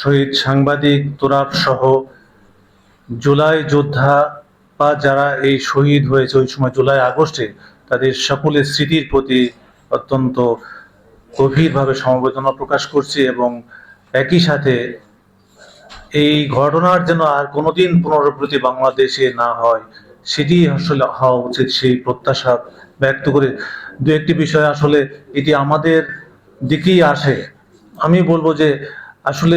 শহীদ সাংবাদিক তোরাব সহ জুলাই যোদ্ধা বা যারা এই শহীদ হয়েছে ওই সময় জুলাই আগস্টে, তাদের সকলের স্মৃতির প্রতি অত্যন্ত গভীরভাবে সমবেদনা প্রকাশ করছি এবং একই সাথে এই ঘটনার যেন আর কোনোদিন পুনরাবৃত্তি বাংলাদেশে না হয়, সেটি আসলে হওয়া উচিত সেই প্রত্যাশা ব্যক্ত করে। দু একটি বিষয় আসলে এটি আমাদের দিকেই আসে। আমি বলব যে আসলে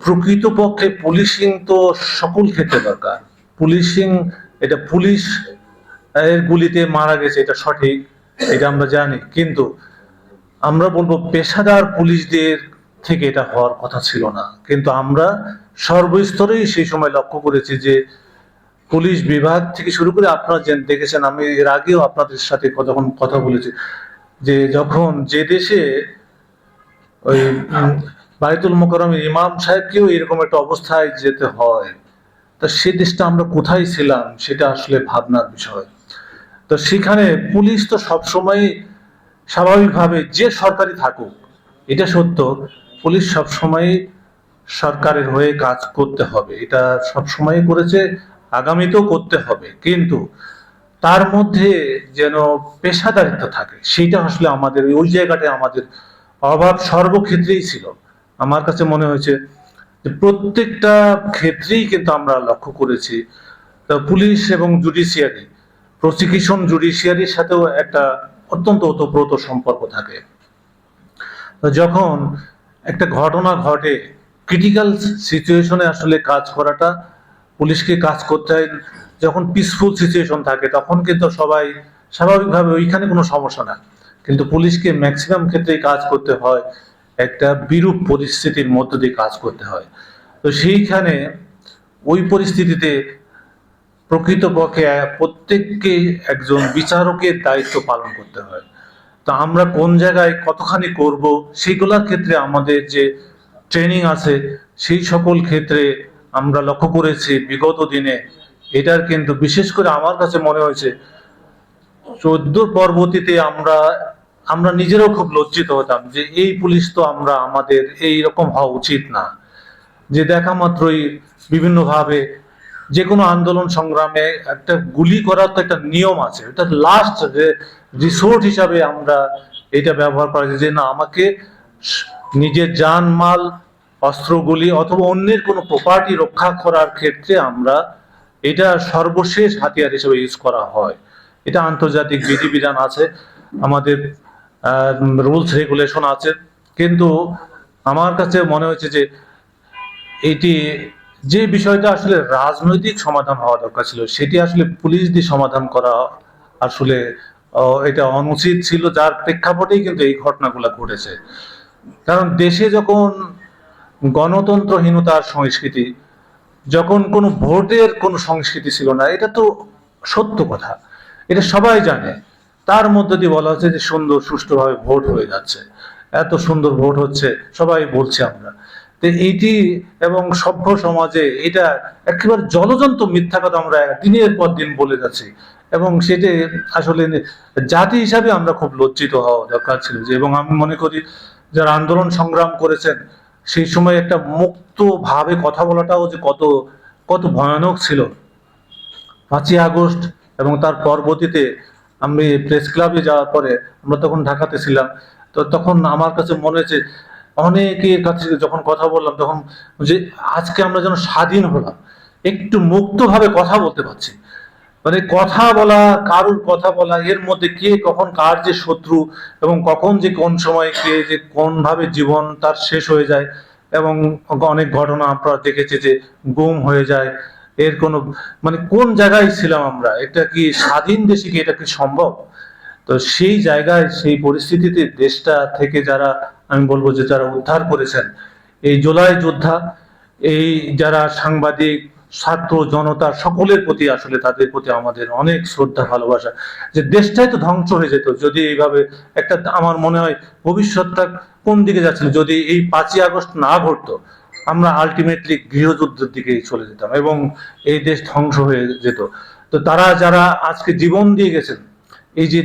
প্রকৃতপক্ষে পুলিশিং তো সকল ক্ষেত্রে দরকার। পুলিশিং এটা পুলিশ এর গুলিতে মারা গেছে, এটা সঠিক, এটা আমরা জানি। কিন্তু আমরা বলব পেশাদার পুলিশদের থেকে এটা হওয়ার কথা ছিল না। কিন্তু আমরা সর্বস্তরেই সেই সময় লক্ষ্য করেছি যে পুলিশ বিভাগ থেকে শুরু করে আপনারা দেখেছেন, আমি এর আগেও আপনাদের সাথে কতক্ষণ কথা বলেছি যে যখন যে দেশে ওই উম, বায়তুল মোকাররম ইমাম সাহেবকেও এরকম একটা অবস্থায় যেতে হয়। তা সে দেশটা আমরা কোথায় ছিলাম সেটা আসলে ভাবনার বিষয়। তো সেখানে পুলিশ তো সবসময় স্বাভাবিকভাবে যে সরকারি থাকুক এটা সত্য পুলিশ সবসময় সরকারের হয়ে কাজ করতে হবে। এটা সবসময় করেছে আগামীতেও করতে হবে। কিন্তু তার মধ্যে যেন পেশাদারিত্ব থাকে সেইটা আসলে আমাদের ওই জায়গাটায় আমাদের অভাব সর্বক্ষেত্রেই ছিল। আমার কাছে মনে হয়েছে যে প্রত্যেকটা ক্ষেত্রেই কিন্তু আমরা লক্ষ্য করেছি। পুলিশ এবং জুডিশিয়ারি, প্রসিকিউশন জুডিশিয়ারির সাথেও একটা অত্যন্ত ওতপ্রোত সম্পর্ক থাকে। যখন একটা ঘটনা ঘটে, ক্রিটিক্যাল সিচুয়েশনে আসলে কাজ করাটা, পুলিশকে কাজ করতে হয়, যখন পিসফুল সিচুয়েশন থাকে, তখন কিন্তু সবাই স্বাভাবিকভাবে ওইখানে কোনো সমস্যা না। কিন্তু পুলিশকে ম্যাক্সিমাম ক্ষেত্রেই কাজ করতে হয় একটা বিরূপ পরিস্থিতির মধ্য দিয়ে কাজ করতে হয়। তো সেইখানে ওই পরিস্থিতিতে প্রকৃতপক্ষে প্রত্যেককে একজন বিচারকের দায়িত্ব পালন করতে হয়। তো আমরা কোন জায়গায় কতখানি করব সেইগুলোর ক্ষেত্রে আমাদের যে ট্রেনিং আছে, সেই সকল ক্ষেত্রে আমরা লক্ষ্য করেছি বিগত দিনে। এটার কিন্তু বিশেষ করে আমার কাছে মনে হয়েছে, চোদ্দ পরবর্তীতে আমরা আমরা নিজেরাও খুব লজ্জিত হতাম যে এই পুলিশ তো আমরা, আমাদের এই রকম হওয়া উচিত না। যে দেখা মাত্রই বিভিন্নভাবে যে কোনো আন্দোলন সংগ্রামে একটা গুলি করার তো একটা নিয়ম আছে। এটা লাস্ট যে রিসোর্ট হিসাবে আমরা এটা ব্যবহার করা যে না, আমাকে নিজের জান মাল, অস্ত্রগুলি অথবা অন্যের কোনো প্রপার্টি রক্ষা করার ক্ষেত্রে আমরা এটা সর্বশেষ হাতিয়ার হিসেবে ইউজ করা হয়। এটা আন্তর্জাতিক বিধিবিধান আছে। আমাদের রুলস রেগুলেশন আছে। কিন্তু আমার কাছে মনে হয়েছে যে এটি যে বিষয়টা আসলে রাজনৈতিক সমাধান হওয়া দরকার ছিল, সেটি আসলে পুলিশ দিয়ে সমাধান করা আসলে এটা অনুচিত ছিল যার প্রেক্ষাপটেই কিন্তু এই ঘটনাগুলো ঘটেছে। কারণ দেশে যখন গণতন্ত্রহীনতার সংস্কৃতি, যখন কোনো ভোটের কোনো সংস্কৃতি ছিল না, এটা তো সত্য কথা। এটা সবাই জানে। তার মধ্যে দিয়ে বলা হচ্ছে যে সুন্দর সুষ্ঠুভাবে ভোট হয়ে যাচ্ছে। এত সুন্দর ভোট হচ্ছে, সবাই বলছে আমরা। তো এইটি এবং সভ্য সমাজে এটা একেবারে জলজন্ত মিথ্যা কথা আমরা দিনের পর দিন বলে যাচ্ছি। এবং সেটি আসলে জাতি হিসাবে আমরা খুব লজ্জিত হওয়া দরকার ছিল যে, এবং আমি মনে করি যারা আন্দোলন সংগ্রাম করেছেন, সেই সময় একটা মুক্ত ভাবে কথা বলাটাও যে কত কত ভয়ানক ছিল। পাঁচই আগস্ট এবং তার পরবর্তীতে আমি প্রেস ক্লাবে যাওয়ার পরে আমরা তখন ঢাকাতে ছিলাম। তো তখন আমার কাছে মনে হয়েছে অনেকের কাছে যখন কথা বললাম তখন যে, আজকে আমরা যেন স্বাধীন হলাম। একটু মুক্তভাবে কথা বলতে পারছি। মানে কথা বলা, কারুর কথা বলা, এর মধ্যে কে কখন কার যে শত্রু এবং কখন যে কোন সময় কে যে কোন ভাবে জীবন তার শেষ হয়ে যায় এবং অনেক ঘটনা আমরা দেখেছি যে গুম হয়ে যায়। এর কোনো মানে কোন জায়গায় ছিলাম আমরা? এটা কি স্বাধীন দেশে কি এটা কি সম্ভব? তো সেই জায়গায়, সেই পরিস্থিতিতে দেশটা থেকে যারা, আমি বলব যে যারা উদ্ধার করেছেন, এই জুলাই যোদ্ধা, এই যারা সাংবাদিক, ছাত্র জনতা, সকলের প্রতি আসলে তাদের প্রতি আমাদের অনেক শ্রদ্ধা, ভালোবাসা, যে দেশটাই তো ধ্বংস হয়ে যেত, যদি এইভাবে একটা, আমার মনে হয় ভবিষ্যৎটা কোন দিকে যাচ্ছিল, যদি এই পাঁচই আগস্ট না ঘটতো আমরা আলটিমেটলি গৃহযুদ্ধের দিকেই চলে যেতাম এবং এই দেশ ধ্বংস হয়ে যেত। তো তারা যারা আজকে জীবন দিয়ে গেছেন, এই যে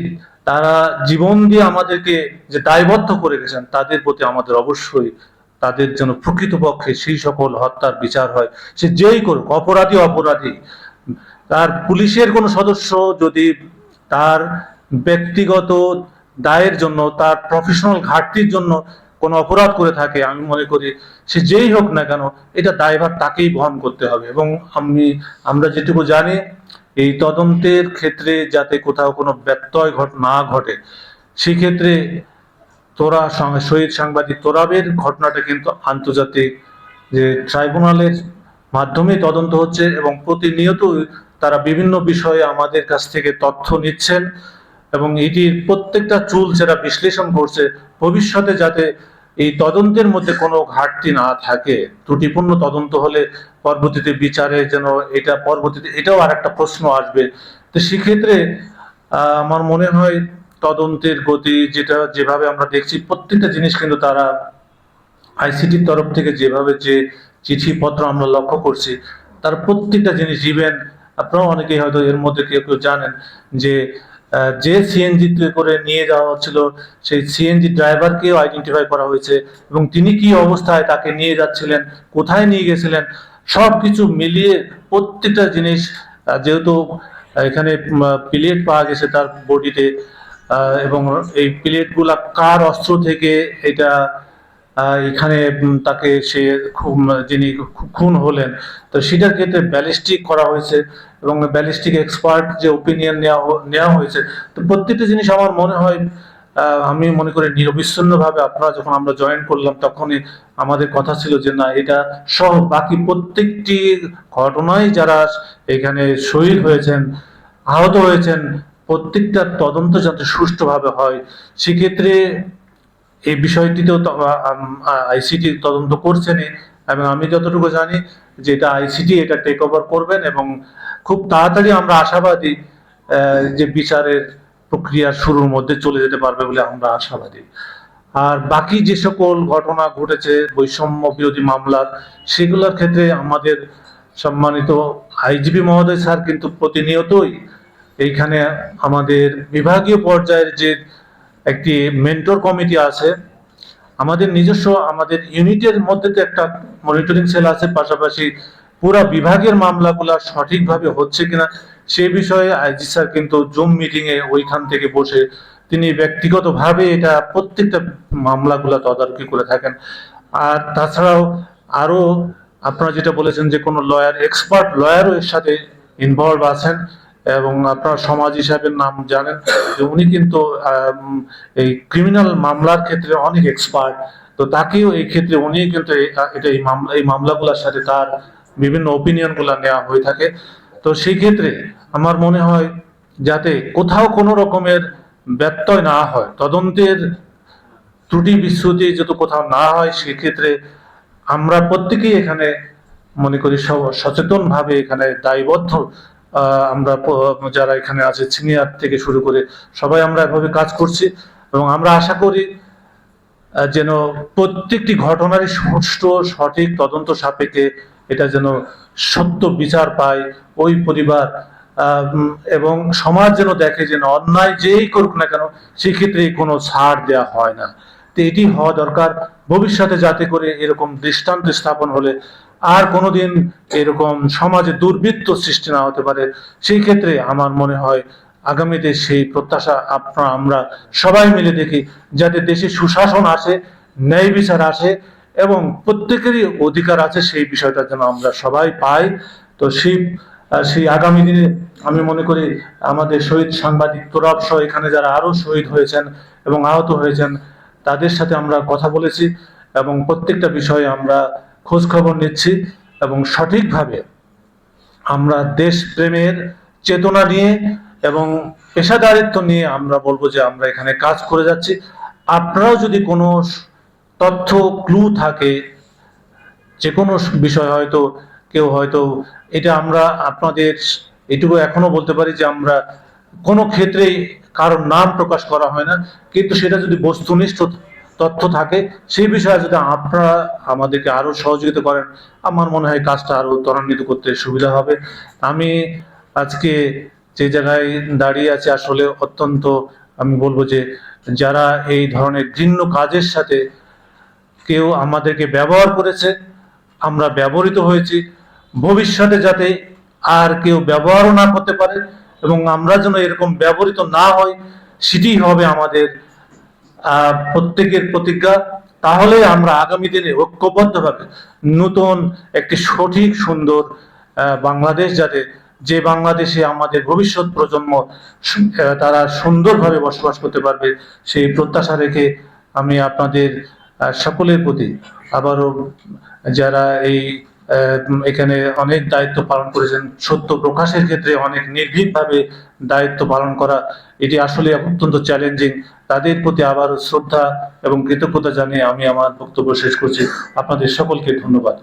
তারা জীবন দিয়ে আমাদেরকে যে দায়বদ্ধ করে গেছেন তাদের প্রতি আমাদের অবশ্যই তাদের যেন প্রকৃতপক্ষে সেই সকল হত্যার বিচার হয়, সে যেই করুক, অপরাধী অপরাধী। তার পুলিশের কোনো সদস্য যদি তার ব্যক্তিগত দায়ের জন্য, তার প্রফেশনাল ঘাটতির জন্য কোনো অপরাধ করে থাকে, আমি মনে করি সে যেই হোক না কেন, এটা দায়ভার তাকেই বহন করতে হবে। এবং আমি, আমরা যেটুকু জানি, এই তদন্তের ক্ষেত্রে যাতে কোথাও কোনো ব্যত্যয় ঘট, না ঘটে, সেক্ষেত্রে তোরা শহীদ সাংবাদিক তোরাবের ঘটনাটা কিন্তু আন্তর্জাতিক যে ট্রাইব্যুনালের মাধ্যমে তদন্ত হচ্ছে এবং প্রতিনিয়ত তারা বিভিন্ন বিষয়ে আমাদের কাছ থেকে তথ্য নিচ্ছেন। এবং এটির প্রত্যেকটা চুল যারা বিশ্লেষণ করছে, ভবিষ্যতে যাতে এই তদন্তের মধ্যে কোনো ঘাটতি না থাকে, ত্রুটিপূর্ণ তদন্ত হলে পরবর্তীতে বিচারে যেন এটা পরবর্তীতে এটাও আর একটা প্রশ্ন আসবে। তো সেক্ষেত্রে আমার মনে হয় তদন্তের গতি যেটা, যেভাবে আমরা দেখছি, প্রত্যেকটা জিনিস কিন্তু তারা আইসিটির তরফ থেকে যেভাবে যে চিঠিপত্র আমরা লক্ষ্য করছি, তার প্রত্যেকটা জিনিস ইভেন আপনারা অনেকেই হয়তো এর মধ্যে কেউ কেউ জানেন যে যে সিএনজি করে নিয়ে যাওয়া হচ্ছিল, সেই সিএনজি ড্রাইভারকেও আইডেন্টিফাই করা হয়েছে এবং তিনি কি অবস্থায় তাকে নিয়ে যাচ্ছিলেন, কোথায় নিয়ে গেছিলেন সব কিছু মিলিয়ে প্রত্যেকটা জিনিস যেহেতু এখানে প্লেট পাওয়া গেছে তার বডিতে এবং এই প্লেটগুলা কার অস্ত্র থেকে এটা এখানে তাকে সে খুব, যিনি খুন হলেন, তো সেটার ক্ষেত্রে ব্যালিস্টিক করা হয়েছে এবং ব্যালিস্টিক এক্সপার্ট যে ওপিনিয়ন নেওয়া নেওয়া হয়েছে, তো প্রত্যেকটা জিনিস আমার মনে হয় আমি মনে করি নিরবিচ্ছিন্নভাবে আপনারা যখন আমরা জয়েন করলাম, তখনই আমাদের কথা ছিল যে না, এটা সহ, বাকি প্রত্যেকটি ঘটনায় যারা এখানে শহীদ হয়েছেন, আহত হয়েছেন, প্রত্যেকটা তদন্ত যাতে সুষ্ঠুভাবে হয়, সেক্ষেত্রে এই বিষয়টিতেও আইসিটি তদন্ত করছেনই এবং আমি যতটুকু জানি যে এটা আইসিটি এটা টেক ওভার করবেন এবং খুব তাড়াতাড়ি আমরা আশাবাদী যে বিচারের প্রক্রিয়া শুরুর মধ্যে চলে যেতে পারবে বলে আমরা আশাবাদী। আর বাকি যে সকল ঘটনা ঘটেছে, বৈষম্য বিরোধী মামলার, সেগুলোর ক্ষেত্রে আমাদের সম্মানিত আইজিপি মহোদয় স্যার কিন্তু প্রতিনিয়তই এইখানে আমাদের বিভাগীয় পর্যায়ের যে একটি মেন্টর কমিটি আছে। আমাদের নিজস্ব, আমাদের ইউনিটের মধ্যে তো একটা মনিটরিং সেল আছে, পাশাপাশি পুরা বিভাগের মামলাগুলা সঠিকভাবে হচ্ছে কিনা, সে বিষয়ে আইজি স্যার কিন্তু জুম মিটিং এ ওইখান থেকে বসে তিনি ব্যক্তিগতভাবে এটা প্রত্যেকটা মামলাগুলা তদারকি করে থাকেন। আর তাছাড়াও আরও আপনারা যেটা বলেছেন যে কোনো লয়ার এক্সপার্ট লয়ারও এর সাথে ইনভলভ আছেন। এবং আপনারা সমাজ হিসাবে নাম জানেন উনি কিন্তু এই ক্রিমিনাল মামলার ক্ষেত্রে অনেক এক্সপার্ট তো তাকেও এই ক্ষেত্রে উনি কিন্তু এটা এই মামলা, এই মামলাগুলোর সাথে তার বিভিন্ন ওপিনিয়নগুলা নেওয়া হয়ে থাকে। তো সেই ক্ষেত্রে আমার মনে হয় যাতে কোথাও কোনো রকমের ব্যত্যয় না হয়, তদন্তের ত্রুটি বিচ্যুতি যাতে কোথাও না হয় সেক্ষেত্রে আমরা প্রত্যেকেই এখানে মনে করি সচেতন ভাবে এখানে দায়বদ্ধ। আমরা যারা এখানে আছে সিনিয়র থেকে শুরু করে সবাই আমরা এভাবে কাজ করছি এবং আমরা আশা করি যেন প্রত্যেকটি ঘটনারই সুষ্ঠু সঠিক তদন্ত সাপেক্ষে এটা যেন সত্য বিচার পায় ওই পরিবার এবং সমাজ যেন দেখে যেন অন্যায় যেই করুক না কেন, সেক্ষেত্রে কোনো ছাড় দেওয়া হয় না। তো এটি হওয়া দরকার। ভবিষ্যতে যাতে করে এরকম দৃষ্টান্ত স্থাপন হলে আর কোনোদিন এরকম সমাজে দুর্বৃত্ত সৃষ্টি না হতে পারে। সেই ক্ষেত্রে আমার মনে হয় আগামীতে সেই প্রত্যাশা আপনারা আমরা সবাই মিলে দেখি, যাতে দেশে সুশাসন আসে, ন্যায় বিচার আসে এবং প্রত্যেকেরই অধিকার আছে সেই বিষয়টা যেন আমরা সবাই পাই। তো সেই সেই আগামী দিনে আমি মনে করি আমাদের শহীদ সাংবাদিক তোরাব সহ এখানে যারা আরও শহীদ হয়েছেন এবং আহত হয়েছেন, তাদের সাথে আমরা কথা বলেছি এবং প্রত্যেকটা বিষয়ে আমরা খোঁজ খবর নিচ্ছি এবং সঠিকভাবে আমরা দেশ প্রেমের চেতনা নিয়ে এবং পেশাদারিত্ব নিয়ে আমরা বলব যে আমরা এখানে কাজ করে যাচ্ছি। আপনারাও যদি কোনো তথ্য, ক্লু থাকে, যে কোনো বিষয় হয়তো, কেউ হয়তো, এটা আমরা আপনাদের, এটুকু এখনও বলতে পারি যে আমরা কোনো ক্ষেত্রেই কারোর নাম প্রকাশ করা হয় না। কিন্তু সেটা যদি বস্তুনিষ্ঠ তথ্য থাকে, সেই বিষয়ে যদি আপনারা আমাদেরকে আরও সহযোগিতা করেন, আমার মনে হয় কাজটা আরও ত্বরান্বিত করতে সুবিধা হবে। আমি আজকে যে জায়গায় দাঁড়িয়ে আছে আসলে অত্যন্ত, আমি বলব যে যারা এই ধরনের ঘৃণ্য কাজের সাথে কেউ আমাদেরকে ব্যবহার করেছে, আমরা ব্যবহৃত হয়েছি, ভবিষ্যতে যাতে আর কেউ ব্যবহারও না করতে পারে এবং আমরা যেন এরকম ব্যবহৃত না হয় সেটি হবে আমাদের প্রত্যেকের প্রতিজ্ঞা, তাহলে আমরা আগামী দিনে ঐক্যবদ্ধভাবে নতুন একটি সঠিক, সুন্দর বাংলাদেশ যাতে, যে বাংলাদেশে আমাদের ভবিষ্যৎ প্রজন্ম তারা সুন্দরভাবে বসবাস করতে পারবে, সেই প্রত্যাশা রেখে আমি আপনাদের সকলের প্রতি আবারও যারা এই এখানে অনেক দায়িত্ব পালন করেছেন। সত্য প্রকাশের ক্ষেত্রে অনেক নির্ভীকভাবে দায়িত্ব পালন করা, এটি আসলে অত্যন্ত চ্যালেঞ্জিং তাদের প্রতি আবার শ্রদ্ধা এবং কৃতজ্ঞতা জানিয়ে আমি আমার বক্তব্য শেষ করছি। আপনাদের সকলকে ধন্যবাদ।